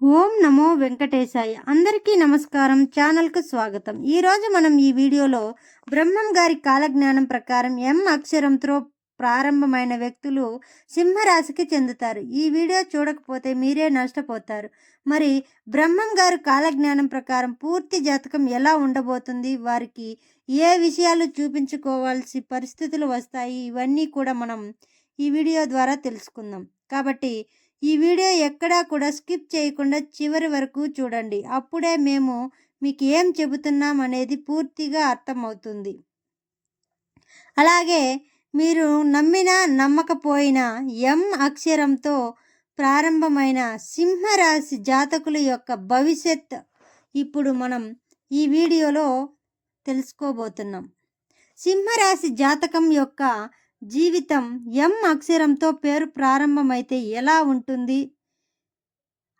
ఓం నమో వెంకటేశాయ. అందరికీ నమస్కారం ఛానల్కు స్వాగతం. ఈరోజు మనం ఈ వీడియోలో బ్రహ్మం గారి కాలజ్ఞానం ప్రకారం ఎం అక్షరంతో ప్రారంభమైన వ్యక్తులు సింహరాశికి చెందుతారు. ఈ వీడియో చూడకపోతే మీరే నష్టపోతారు. మరి బ్రహ్మం గారు కాలజ్ఞానం ప్రకారం పూర్తి జాతకం ఎలా ఉండబోతుంది? వారికి ఏ విషయాలు చూపించుకోవాల్సి పరిస్థితులు వస్తాయి? ఇవన్నీ కూడా మనం ఈ వీడియో ద్వారా తెలుసుకుందాం. కాబట్టి ఈ వీడియో ఎక్కడా కూడా స్కిప్ చేయకుండా చివరి వరకు చూడండి. అప్పుడే మేము మీకు ఏం చెబుతున్నాం అనేది పూర్తిగా అర్థమవుతుంది. అలాగే మీరు నమ్మినా నమ్మకపోయినా ఎం అక్షరంతో ప్రారంభమైన సింహరాశి జాతకుల యొక్క భవిష్యత్ ఇప్పుడు మనం ఈ వీడియోలో తెలుసుకోబోతున్నాం. సింహరాశి జాతకం యొక్క జీవితం ఎం అక్షరంతో పేరు ప్రారంభమైతే ఎలా ఉంటుంది?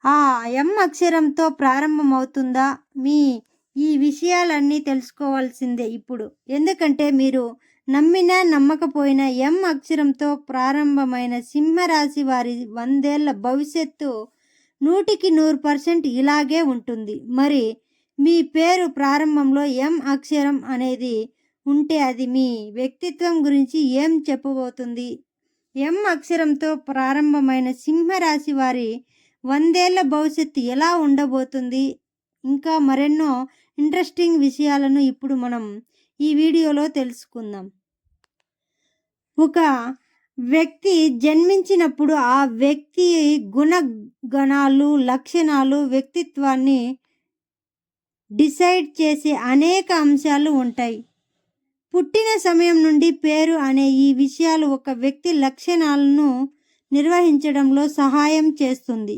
ఆ ఎం అక్షరంతో ప్రారంభమవుతుందా? మీ ఈ విషయాలన్నీ తెలుసుకోవాల్సిందే ఇప్పుడు. ఎందుకంటే మీరు నమ్మినా నమ్మకపోయినా ఎం అక్షరంతో ప్రారంభమైన సింహరాశి వారి వందేళ్ళ భవిష్యత్తు నూటికి నూరు పర్సెంట్ ఇలాగే ఉంటుంది. మరి మీ పేరు ప్రారంభంలో ఎం అక్షరం అనేది ఉంటే అది మీ వ్యక్తిత్వం గురించి ఏం చెప్పబోతుంది? ఎం అక్షరంతో ప్రారంభమైన సింహరాశి వారి వందేళ్ళ భవిష్యత్తు ఎలా ఉండబోతుంది? ఇంకా మరెన్నో ఇంట్రెస్టింగ్ విషయాలను ఇప్పుడు మనం ఈ వీడియోలో తెలుసుకుందాం. ఒక వ్యక్తి జన్మించినప్పుడు ఆ వ్యక్తి గుణగణాలు లక్షణాలు వ్యక్తిత్వాన్ని డిసైడ్ చేసే అనేక అంశాలు ఉంటాయి. పుట్టిన సమయం నుండి పేరు అనే ఈ విషయాలు ఒక వ్యక్తి లక్షణాలను నిర్వహించడంలో సహాయం చేస్తుంది.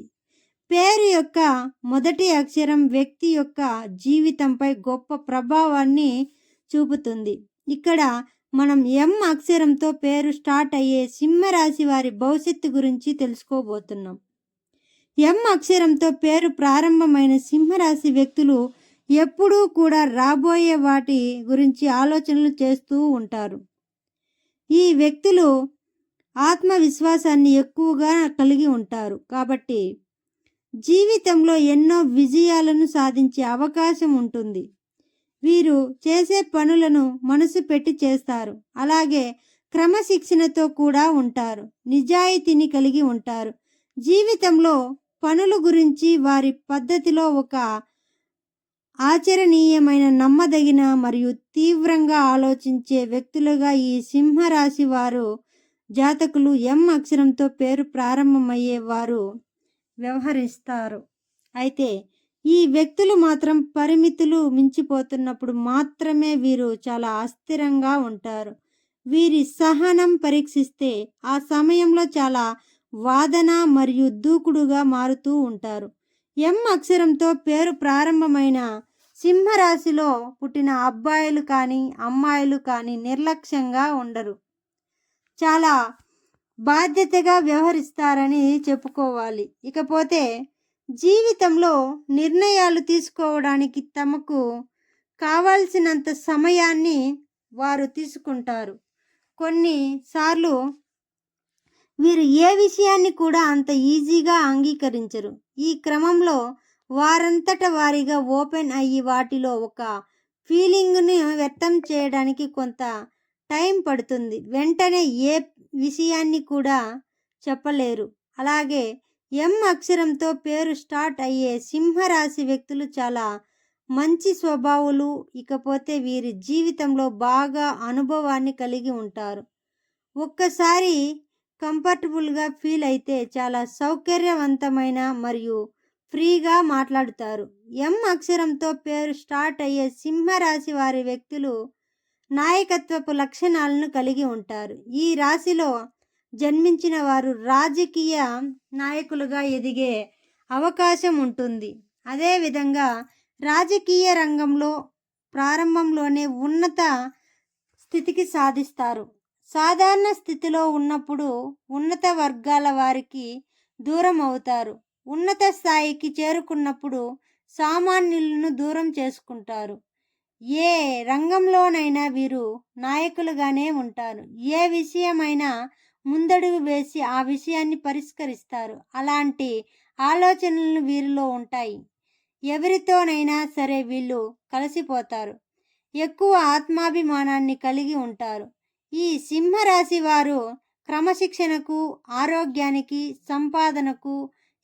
పేరు యొక్క మొదటి అక్షరం వ్యక్తి యొక్క జీవితంపై గొప్ప ప్రభావాన్ని చూపుతుంది. ఇక్కడ మనం ఎం అక్షరంతో పేరు స్టార్ట్ అయ్యే సింహరాశి వారి భవిష్యత్తు గురించి తెలుసుకోబోతున్నాం. ఎం అక్షరంతో పేరు ప్రారంభమైన సింహరాశి వ్యక్తులు ఎప్పుడూ కూడా రాబోయే వాటి గురించి ఆలోచనలు చేస్తూ ఉంటారు. ఈ వ్యక్తులు ఆత్మవిశ్వాసాన్ని ఎక్కువగా కలిగి ఉంటారు. కాబట్టి జీవితంలో ఎన్నో విజయాలను సాధించే అవకాశం ఉంటుంది. వీరు చేసే పనులను మనసు పెట్టి చేస్తారు. అలాగే క్రమశిక్షణతో కూడా ఉంటారు. నిజాయితీని కలిగి ఉంటారు. జీవితంలో పనుల గురించి వారి పద్ధతిలో ఒక ఆచరణీయమైన నమ్మదగిన మరియు తీవ్రంగా ఆలోచించే వ్యక్తులుగా ఈ సింహరాశి వారు జాతకులు ఎం అక్షరంతో పేరు ప్రారంభమయ్యే వారు వ్యవహరిస్తారు. అయితే ఈ వ్యక్తులు మాత్రం పరిమితులు మించిపోతున్నప్పుడు మాత్రమే వీరు చాలా అస్థిరంగా ఉంటారు. వీరి సహనం పరీక్షిస్తే ఆ సమయంలో చాలా వాదన మరియు దూకుడుగా మారుతూ ఉంటారు. ఎం అక్షరంతో పేరు ప్రారంభమైన సింహరాశిలో పుట్టిన అబ్బాయిలు కానీ అమ్మాయిలు కానీ నిర్లక్ష్యంగా ఉండరు. చాలా బాధ్యతగా వ్యవహరిస్తారని చెప్పుకోవాలి. ఇకపోతే జీవితంలో నిర్ణయాలు తీసుకోవడానికి తమకు కావాల్సినంత సమయాన్ని వారు తీసుకుంటారు. కొన్నిసార్లు వీరు ఏ విషయాన్ని కూడా అంత ఈజీగా అంగీకరించరు. ఈ క్రమంలో వారంతట వారిగా ఓపెన్ అయ్యి వాటిలో ఒక ఫీలింగ్ని వ్యక్తం చేయడానికి కొంత టైం పడుతుంది. వెంటనే ఏ విషయాన్ని కూడా చెప్పలేరు. అలాగే ఎం అక్షరంతో పేరు స్టార్ట్ అయ్యే సింహరాశి వ్యక్తులు చాలా మంచి స్వభావులు ఇకపోతే వీరి జీవితంలో బాగా అనుభవాన్ని కలిగి ఉంటారు. ఒక్కసారి కంఫర్టబుల్గా ఫీల్ అయితే చాలా సౌకర్యవంతమైన మరియు ఫ్రీగా మాట్లాడుతారు. ఎం అక్షరంతో పేరు స్టార్ట్ అయ్యే సింహరాశి వారి వ్యక్తులు నాయకత్వపు లక్షణాలను కలిగి ఉంటారు. ఈ రాశిలో జన్మించిన వారు రాజకీయ నాయకులుగా ఎదిగే అవకాశం ఉంటుంది. అదేవిధంగా రాజకీయ రంగంలో ప్రారంభంలోనే ఉన్నత స్థితికి సాధిస్తారు. సాధారణ స్థితిలో ఉన్నప్పుడు ఉన్నత వర్గాల వారికి దూరం అవుతారు. ఉన్నత స్థాయికి చేరుకున్నప్పుడు సామాన్యులను దూరం చేసుకుంటారు. ఏ రంగంలోనైనా వీరు నాయకులుగానే ఉంటారు. ఏ విషయమైనా ముందడుగు వేసి ఆ విషయాన్ని పరిష్కరిస్తారు. అలాంటి ఆలోచనలు వీరిలో ఉంటాయి. ఎవరితోనైనా సరే వీళ్ళు కలిసిపోతారు. ఎక్కువ ఆత్మాభిమానాన్ని కలిగి ఉంటారు. ఈ సింహరాశి వారు క్రమశిక్షణకు ఆరోగ్యానికి సంపాదనకు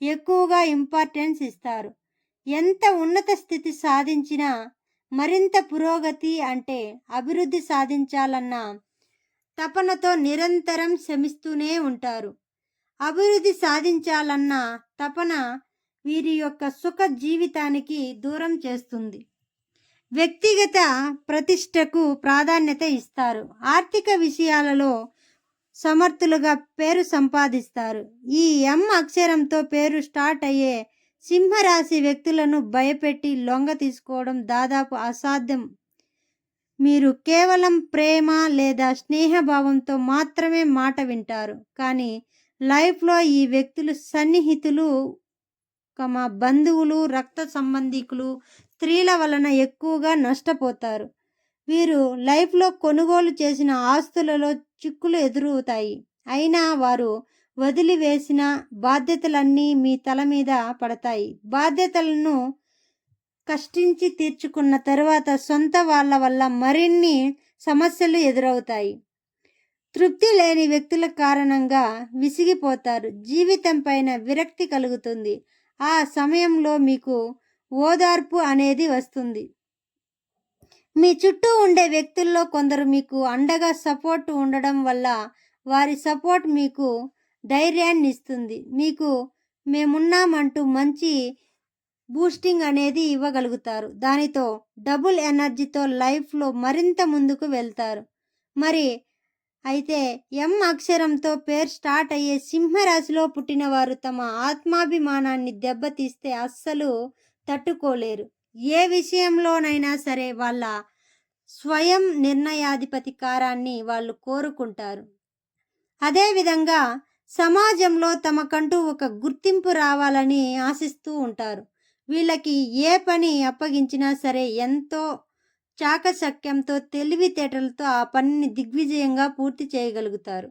ఎక్కువగా ఇంపార్టెన్స్ ఇస్తారు. ఎంత ఉన్నత స్థితి సాధించినా మరింత పురోగతి అంటే అభివృద్ధి సాధించాలన్న తపనతో నిరంతరం శ్రమిస్తూనే ఉంటారు. అభివృద్ధి సాధించాలన్న తపన వీరి యొక్క సుఖ జీవితానికి దూరం చేస్తుంది. వ్యక్తిగత ప్రతిష్టకు ప్రాధాన్యత ఇస్తారు. ఆర్థిక విషయాలలో సమర్థులుగా పేరు సంపాదిస్తారు. ఈ ఎం అక్షరంతో పేరు స్టార్ట్ అయ్యే సింహరాశి వ్యక్తులను భయపెట్టి లొంగ తీసుకోవడం దాదాపు అసాధ్యం. మీరు కేవలం ప్రేమ లేదా స్నేహభావంతో మాత్రమే మాట వింటారు. కానీ లైఫ్లో ఈ వ్యక్తులు సన్నిహితులు కమ బంధువులు రక్త సంబంధికులు స్త్రీల వలన ఎక్కువగా నష్టపోతారు. వీరు లైఫ్లో కొనుగోలు చేసిన ఆస్తులలో చిక్కులు ఎదురవుతాయి. అయినా వారు వదిలివేసిన బాధ్యతలన్నీ మీ తల మీద పడతాయి. బాధ్యతలను కష్టించి తీర్చుకున్న తర్వాత సొంత వాళ్ళ వల్ల మరిన్ని సమస్యలు ఎదురవుతాయి. తృప్తి లేని వ్యక్తుల కారణంగా విసిగిపోతారు. జీవితం పైన విరక్తి కలుగుతుంది. ఆ సమయంలో మీకు ఓదార్పు అనేది వస్తుంది. మీ చుట్టూ ఉండే వ్యక్తుల్లో కొందరు మీకు అండగా సపోర్ట్ ఉండడం వల్ల వారి సపోర్ట్ మీకు ధైర్యాన్ని ఇస్తుంది. మీకు మేమున్నామంటూ మంచి బూస్టింగ్ అనేది ఇవ్వగలుగుతారు. దానితో డబుల్ ఎనర్జీతో లైఫ్లో మరింత ముందుకు వెళ్తారు. మరి అయితే ఎం అక్షరంతో పేరు స్టార్ట్ అయ్యే సింహరాశిలో పుట్టిన వారు తమ ఆత్మాభిమానాన్ని దెబ్బతీస్తే అస్సలు తట్టుకోలేరు. ఏ విషయంలోనైనా సరే వాళ్ళ స్వయం నిర్ణయాధిపతికారాన్ని వాళ్ళు కోరుకుంటారు. అదేవిధంగా సమాజంలో తమకంటూ ఒక గుర్తింపు రావాలని ఆశిస్తూ ఉంటారు. వీళ్ళకి ఏ పని అప్పగించినా సరే ఎంతో చాకచక్యంతో తెలివితేటలతో ఆ పనిని దిగ్విజయంగా పూర్తి చేయగలుగుతారు.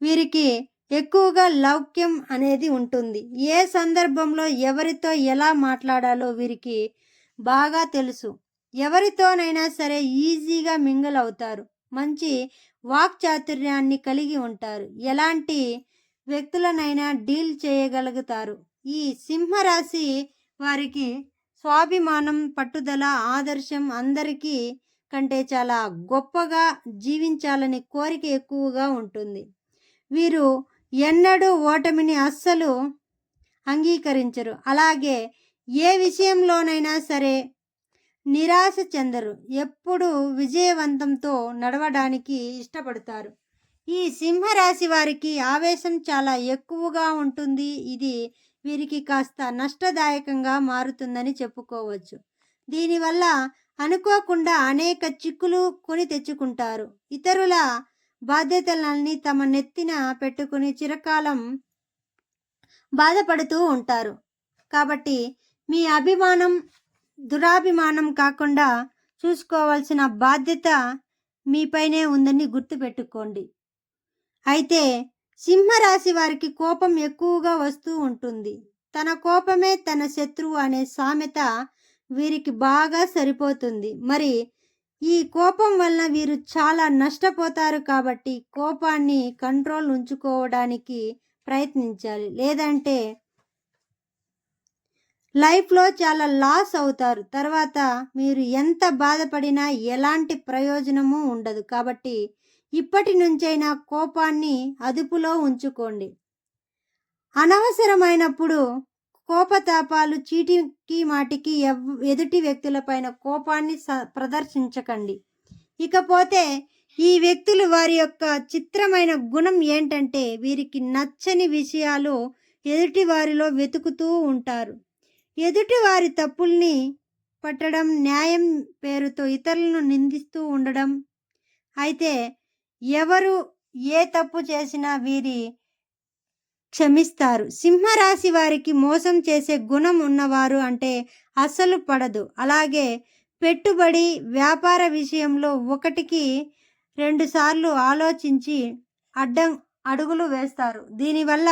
వీరికి ఎక్కువగా లౌక్యం అనేది ఉంటుంది. ఏ సందర్భంలో ఎవరితో ఎలా మాట్లాడాలో వీరికి బాగా తెలుసు. ఎవరితోనైనా సరే ఈజీగా మింగిల్ అవుతారు. మంచి వాక్ చాతుర్యాన్ని కలిగి ఉంటారు. ఎలాంటి వ్యక్తులనైనా డీల్ చేయగలుగుతారు. ఈ సింహరాశి వారికి స్వాభిమానం పట్టుదల ఆదర్శం అందరికీ కంటే చాలా గొప్పగా జీవించాలని కోరిక ఎక్కువగా ఉంటుంది. వీరు ఎన్నడూ ఓటమిని అస్సలు అంగీకరించరు. అలాగే ఏ విషయంలోనైనా సరే నిరాశ చెందరు. ఎప్పుడు విజయవంతంతో నడవడానికి ఇష్టపడతారు. ఈ సింహరాశి వారికి ఆవేశం చాలా ఎక్కువగా ఉంటుంది. ఇది వీరికి కాస్త నష్టదాయకంగా మారుతుందని చెప్పుకోవచ్చు. దీనివల్ల అనుకోకుండా అనేక చిక్కులు కొని తెచ్చుకుంటారు. ఇతరుల బాధ్యతలన్నీ తమ నెత్తిన పెట్టుకుని చిరకాలం బాధపడుతూ ఉంటారు. కాబట్టి మీ అభిమానం దురాభిమానం కాకుండా చూసుకోవాల్సిన బాధ్యత మీపైనే ఉందని గుర్తుపెట్టుకోండి. అయితే సింహరాశి వారికి కోపం ఎక్కువగా వస్తూ ఉంటుంది. తన కోపమే తన శత్రువు అనే సామెత వీరికి బాగా సరిపోతుంది. మరి ఈ కోపం వల్ల వీరు చాలా నష్టపోతారు కాబట్టి కోపాన్ని కంట్రోల్ ఉంచుకోవడానికి ప్రయత్నించాలి. లేదంటే లైఫ్లో చాలా లాస్ అవుతారు. తర్వాత మీరు ఎంత బాధపడినా ఎలాంటి ప్రయోజనము ఉండదు. కాబట్టి ఇప్పటి నుంచైనా కోపాన్ని అదుపులో ఉంచుకోండి. అనవసరమైనప్పుడు కోపతాపాలు చీటికి మాటికి ఎవ్ ఎదుటి వ్యక్తులపైన కోపాన్ని స ప్రదర్శించకండి. ఇకపోతే ఈ వ్యక్తులు వారి యొక్క చిత్రమైన గుణం ఏంటంటే వీరికి నచ్చని విషయాలు ఎదుటి వారిలో వెతుకుతూ ఉంటారు. ఎదుటి వారి తప్పుల్ని పట్టడం న్యాయం పేరుతో ఇతరులను నిందిస్తూ ఉండడం. అయితే ఎవరు ఏ తప్పు చేసినా వీరి క్షమిస్తారు. సింహరాశి వారికి మోసం చేసే గుణం ఉన్నవారు అంటే అస్సలు పడదు. అలాగే పెట్టుబడి వ్యాపార విషయంలో ఒకటికి రెండు సార్లు ఆలోచించి అడ్డం అడుగులు వేస్తారు. దీనివల్ల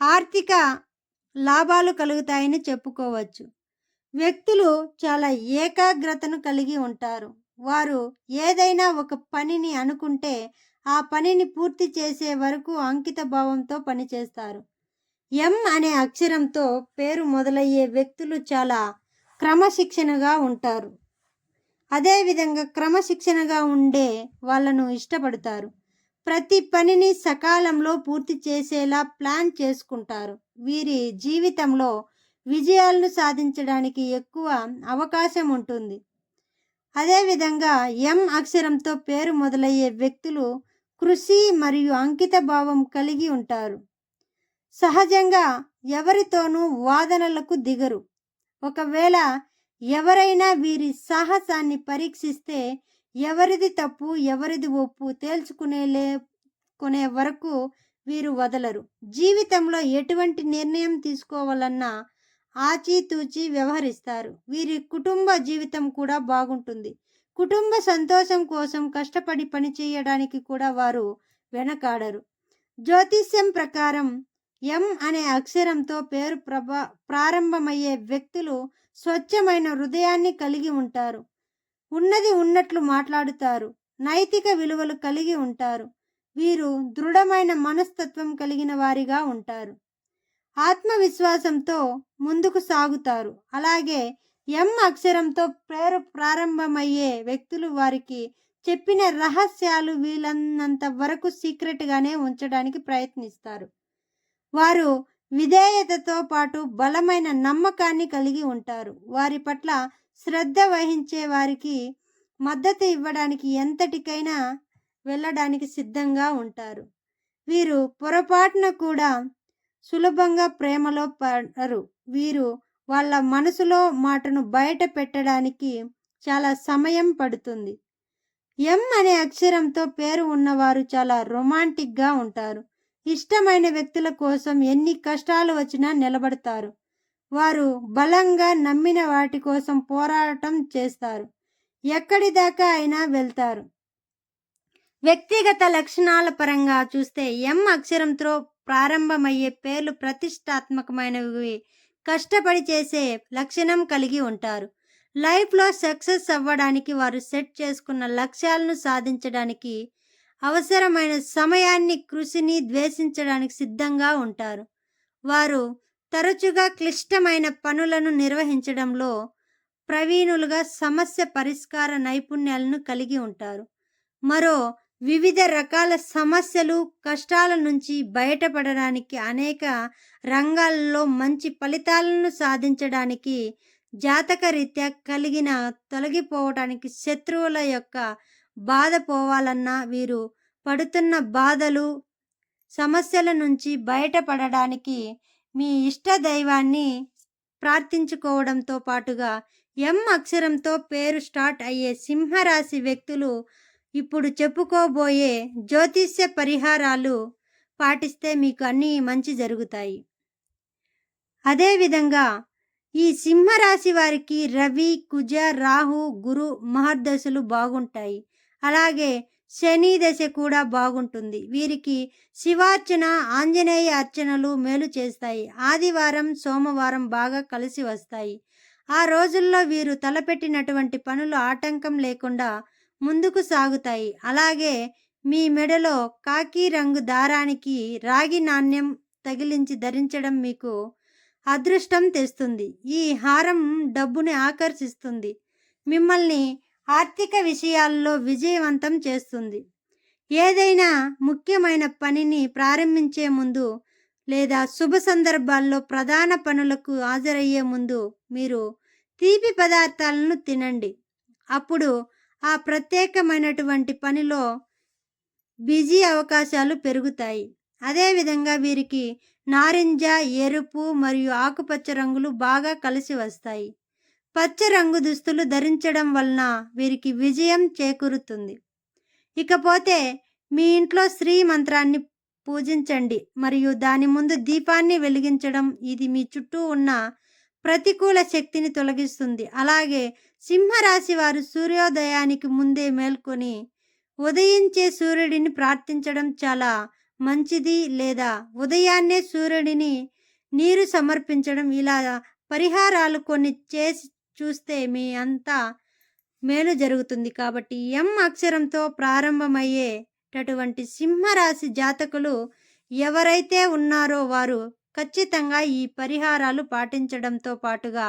ఆర్థిక లాభాలు కలుగుతాయని చెప్పుకోవచ్చు. వ్యక్తులు చాలా ఏకాగ్రతను కలిగి ఉంటారు. వారు ఏదైనా ఒక పనిని అనుకుంటే ఆ పనిని పూర్తి చేసే వరకు అంకిత భావంతో పనిచేస్తారు. ఎం అనే అక్షరంతో పేరు మొదలయ్యే వ్యక్తులు చాలా క్రమశిక్షణగా ఉంటారు. అదేవిధంగా క్రమశిక్షణగా ఉండే వాళ్ళను ఇష్టపడతారు. ప్రతి పనిని సకాలంలో పూర్తి చేసేలా ప్లాన్ చేసుకుంటారు. వీరి జీవితంలో విజయాలను సాధించడానికి ఎక్కువ అవకాశం ఉంటుంది. అదేవిధంగా ఎం అక్షరంతో పేరు మొదలయ్యే వ్యక్తులు కృషి మరియు అంకిత భావం కలిగి ఉంటారు. సహజంగా ఎవరితోనూ వాదనలకు దిగరు. ఒకవేళ ఎవరైనా వీరి సాహసాన్ని పరీక్షిస్తే ఎవరిది తప్పు ఎవరిది ఒప్పు తేల్చుకునేలే కొనే వరకు వీరు వదలరు. జీవితంలో ఎటువంటి నిర్ణయం తీసుకోవాలన్నా ఆచితూచి వ్యవహరిస్తారు. వీరి కుటుంబ జీవితం కూడా బాగుంటుంది. కుటుంబ సంతోషం కోసం కష్టపడి పని చేయడానికి కూడా వారు వెనకాడరు. జ్యోతిష్యం ప్రకారం ఎం అనే అక్షరంతో పేరు ప్రభా ప్రారంభమయ్యే వ్యక్తులు స్వచ్ఛమైన హృదయాన్ని కలిగి ఉంటారు. ఉన్నది ఉన్నట్లు మాట్లాడుతారు. నైతిక విలువలు కలిగి ఉంటారు. వీరు దృఢమైన మనస్తత్వం కలిగిన వారిగా ఉంటారు. ఆత్మవిశ్వాసంతో ముందుకు సాగుతారు. అలాగే ఎం అక్షరంతో పేరు ప్రారంభమయ్యే వ్యక్తులు వారికి చెప్పిన రహస్యాలు వీలన్నంత వరకు సీక్రెట్గానే ఉంచడానికి ప్రయత్నిస్తారు. వారు విధేయతతో పాటు బలమైన నమ్మకాన్ని కలిగి ఉంటారు. వారి పట్ల శ్రద్ధ వహించే వారికి మద్దతు ఇవ్వడానికి ఎంతటికైనా వెళ్ళడానికి సిద్ధంగా ఉంటారు. వీరు పొరపాటున కూడా సులభంగా ప్రేమలో పడరు. వీరు వాళ్ళ మనసులో మాటను బయట పెట్టడానికి చాలా సమయం పడుతుంది. ఎం అనే అక్షరంతో పేరు ఉన్నవారు చాలా రొమాంటిక్గా ఉంటారు. ఇష్టమైన వ్యక్తుల కోసం ఎన్ని కష్టాలు వచ్చినా నిలబడతారు. వారు బలంగా నమ్మిన వాటి కోసం పోరాటం చేస్తారు. ఎక్కడి దాకా అయినా వెళ్తారు. వ్యక్తిగత లక్షణాల పరంగా చూస్తే ఎం అక్షరంతో ప్రారంభమయ్యే పేర్లు ప్రతిష్టాత్మకమైనవి. కష్టపడి చేసే లక్షణం కలిగి ఉంటారు. లైఫ్లో సక్సెస్ అవ్వడానికి వారు సెట్ చేసుకున్న లక్ష్యాలను సాధించడానికి అవసరమైన సమయాన్ని కృషిని ద్వేషించడానికి సిద్ధంగా ఉంటారు. వారు తరచుగా క్లిష్టమైన పనులను నిర్వహించడంలో ప్రవీణులుగా సమస్య పరిష్కార నైపుణ్యాలను కలిగి ఉంటారు. మరో వివిధ రకాల సమస్యలు కష్టాల నుంచి బయటపడడానికి అనేక రంగాల్లో మంచి ఫలితాలను సాధించడానికి జాతకరీత్యా కలిగిన తొలగిపోవటానికి శత్రువుల యొక్క బాధ పోవాలన్నా వీరు పడుతున్న బాధలు సమస్యల నుంచి బయటపడడానికి మీ ఇష్ట దైవాన్ని ప్రార్థించుకోవడంతో పాటుగా ఎం అక్షరంతో పేరు స్టార్ట్ అయ్యే సింహరాశి వ్యక్తులు ఇప్పుడు చెప్పుకోబోయే జ్యోతిష్య పరిహారాలు పాటిస్తే మీకు అన్నీ మంచి జరుగుతాయి. అదేవిధంగా ఈ సింహరాశి వారికి రవి కుజ రాహు గురు మహర్దశలు బాగుంటాయి. అలాగే శని దశ కూడా బాగుంటుంది. వీరికి శివార్చన ఆంజనేయ అర్చనలు మేలు చేస్తాయి. ఆదివారం సోమవారం బాగా కలిసి వస్తాయి. ఆ రోజుల్లో వీరు తలపెట్టినటువంటి పనులు ఆటంకం లేకుండా ముందుకు సాగుతాయి. అలాగే మీ మెడలో కాకి రంగు దారానికి రాగి నాణ్యం తగిలించి ధరించడం మీకు అదృష్టం తెస్తుంది. ఈ హారం డబ్బుని ఆకర్షిస్తుంది. మిమ్మల్ని ఆర్థిక విషయాల్లో విజయవంతం చేస్తుంది. ఏదైనా ముఖ్యమైన పనిని ప్రారంభించే ముందు లేదా శుభ సందర్భాల్లో ప్రధాన పనులకు హాజరయ్యే ముందు మీరు తీపి పదార్థాలను తినండి. అప్పుడు ఆ ప్రత్యేకమైనటువంటి పనిలో బిజీ అవకాశాలు పెరుగుతాయి. అదేవిధంగా వీరికి నారింజ ఎరుపు మరియు ఆకుపచ్చ రంగులు బాగా కలిసి వస్తాయి. పచ్చ రంగు దుస్తులు ధరించడం వలన వీరికి విజయం చేకూరుతుంది. ఇకపోతే మీ ఇంట్లో శ్రీ మంత్రాన్ని పూజించండి మరియు దాని ముందు దీపాన్ని వెలిగించడం ఇది మీ చుట్టూ ఉన్న ప్రతికూల శక్తిని తొలగిస్తుంది. అలాగే సింహరాశి వారు సూర్యోదయానికి ముందే మేల్కొని ఉదయించే సూర్యుడిని ప్రార్థించడం చాలా మంచిది లేదా ఉదయాన్నే సూర్యుడిని నీరు సమర్పించడం ఇలా పరిహారాలు కొన్ని చేసి చూస్తే మీ అంతా మేలు జరుగుతుంది. కాబట్టి ఎం అక్షరంతో ప్రారంభమయ్యేటటువంటి సింహరాశి జాతకులు ఎవరైతే ఉన్నారో వారు ఖచ్చితంగా ఈ పరిహారాలు పాటించడంతో పాటుగా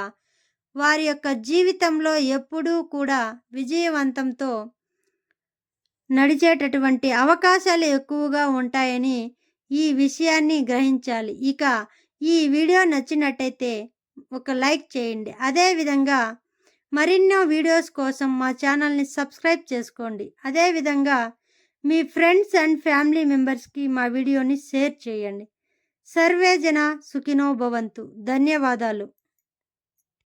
వారి యొక్క జీవితంలో ఎప్పుడూ కూడా విజయవంతంతో నడిచేటటువంటి అవకాశాలు ఎక్కువగా ఉంటాయని ఈ విషయాన్ని గ్రహించాలి. ఇక ఈ వీడియో నచ్చినట్టయితే ఒక లైక్ చేయండి. అదేవిధంగా మరిన్నో వీడియోస్ కోసం మా ఛానల్ని సబ్స్క్రైబ్ చేసుకోండి. అదేవిధంగా మీ ఫ్రెండ్స్ అండ్ ఫ్యామిలీ మెంబర్స్కి మా వీడియోని షేర్ చేయండి. సర్వే జన సుఖినో భవంతు. ధన్యవాదాలు.